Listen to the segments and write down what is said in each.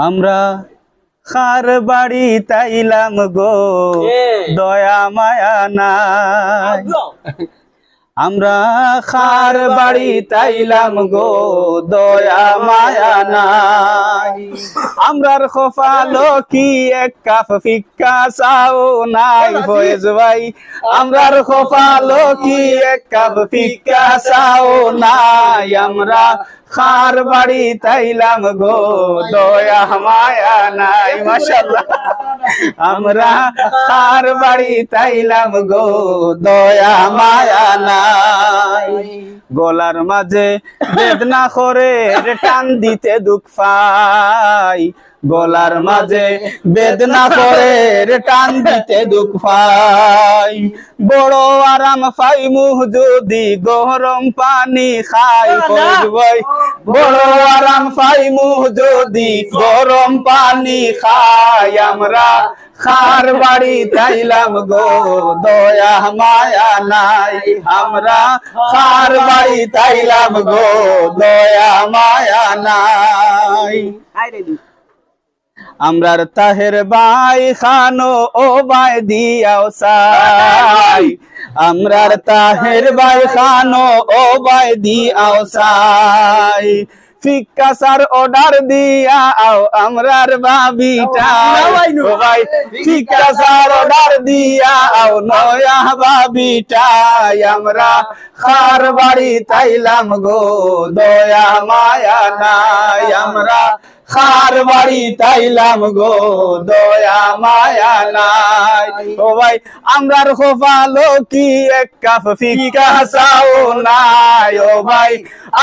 আমরা খার বাড়ি তাইলাম গো দয়া মায়া নাই। আমরা খার বাড়ি তাইলাম গো, দয়া মায়া নাই। আমরার খোফালো কি এক কাপ ফিক্কা চাও নাই ফয়েজ ভাই। আমরার খোফালো কি এক কাপ ফিক্কা চাও নাই। আমরা খার বাড়ি তাইলাম গো, দয়া মায়া নাই। মাশাআল্লাহ। আমরা খার বাড়ি তাইলাম গো, দয়া মায়া নাই। গলার মাঝে বেদনা করে টান দিতে দুঃখ পাই। গলার মাঝে বেদনা করে টান দিতে দুঃখ পাই। বড় আরাম পাই মুহ যদি গরম পানি খাই। ভাই বড় আরাম পাই মুহ যদি গরম পানি খাই আমরা, খার বাড়ি তাইলাম গো, দয়া মায়া নাই। আমরা খার বাড়ি তাইলাম গো, দয়া মায়া নাই। আমরার তাহের বাই খানো ও বাই দিয়াও সাই আমরার তাহের বাই খানো ও বাই দিয়াও সাই। ফিক্কা সার অর্ডার দিয়া আও আমরার বাবিটা। ও ভাই ফিক্কা সার অর্ডার দিয়া আও নয়া বাবিটা আমরা খার বাড়ি তাইলাম গো দয়া মায়া নাই। আমরা খার বাড়ি তাইলাম গো, দয়া মায়া নাই। ও ভাই, আমরার খোফালো কি? এক কাপ ফিকা চাও নাই। ও ভাই,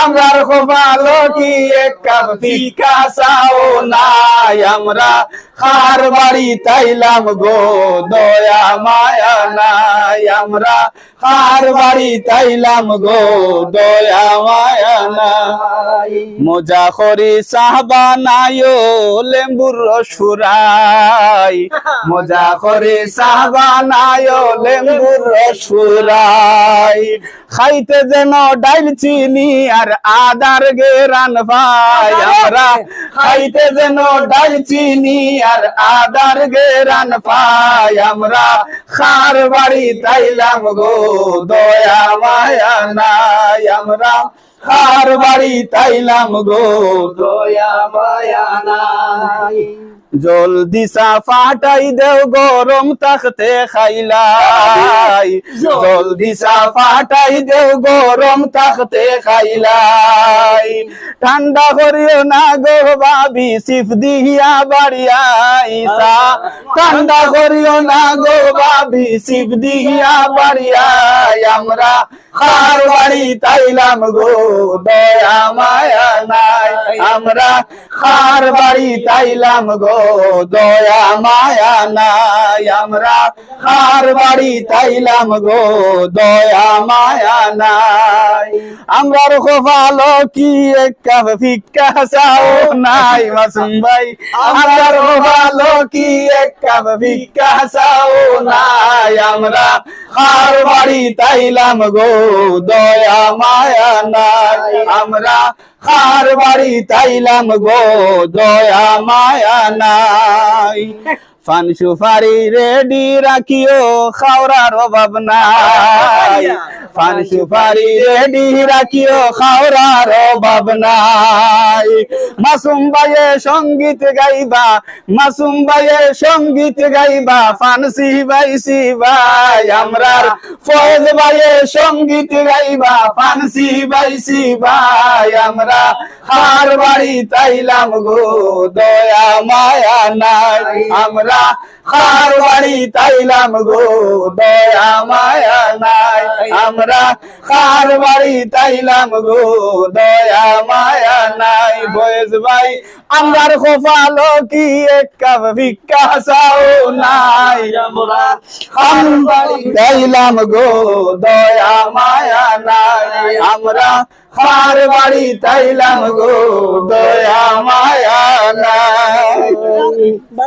আমরার খোফালো কি? এক কাপ ফিকা চাও নাই। আমরা খার বাড়ি তাইলাম গো, দয়া মায়া নাই। আমরা। খার বাড়ি তাইলাম গো? দয়া, মায়া নাই। মজা করি সাহবা নাইও লেম্বুর রস ফুরাই মজা করে সাহবা নাইও লেম্বুর রস ফুরাই খাইতে যেন ডাইল চিনি আর আদার গেরান ভাই। আমরা খাইতে যেন ডাইল চিনি আর আদার গেরান পাই আমরা খার বাড়ি তাইলাম গো দয়া মায়া নাই আমরা। খার বাড়ি তাইলাম গো দয়া মায়া নাই। জলদি সা ফাটাই দেও, গরম তাকতে খাইলাই। জলদি সা ফাটাই দেও, গরম তাকতে খাইলাই। ঠান্ডা করিও না গো বাবি সিফ দিহিয়া বাড়িয়াইসা ঠান্ডা করিও না গো বাবি সিফ দিহিয়া বাড়িয়াই আমরা খার বাড়ি তাইলাম গো, দয়া মায়া নাই। আমরা খার বাড়ি তাইলাম গো দয়া মায়া নাই আমরা খার বাড়ি তাইলাম গো দয়া মায়া নাই আমরার খোফালো কি এক কাপ ফিক্কা চাও নাই মাসুম ভাই আমরার খোফালো কি এক কাপ ফিক্কা চাও নাই আমরা খার বাড়ি তাইলাম গো দয়া মায়া নাই আমরা খার বাড়ি তাইলাম গো দয়া মায়া নাই নাই ফান সুপারি রেডি রাখিও খাওয়ার অভাব নাই। ফান সুপারি রেডি রাখিও খাওয়ার অভাব নাই। মাসুম ভাইয়ে সংগীত গাইবা মাসুম ভাইয়ে সংগীত গাইবা ফানসি ভাই সি ভাই আমরার ফয়েজ ভাইয়ে সংগীত গাইবা ফানসি ভাই সি ভাই আমরা হার বাড়ি তাইলাম গো দয়া মায়া নাই। আমরা হার বাড়ি তাইলাম গো দয়া মায়া নাই আমরা হার বাড়ি তাইলাম গো দয়া মায়া নাই বয়েজ ভাই আমরার খোফালো কি এক কাপ ভিক্ষা চাও নাই আমরা হার বাড়ি তাইলাম গো দয়া মায়া নাই আমরা হার বাড়ি তাইলাম গো দয়া মায়া নাই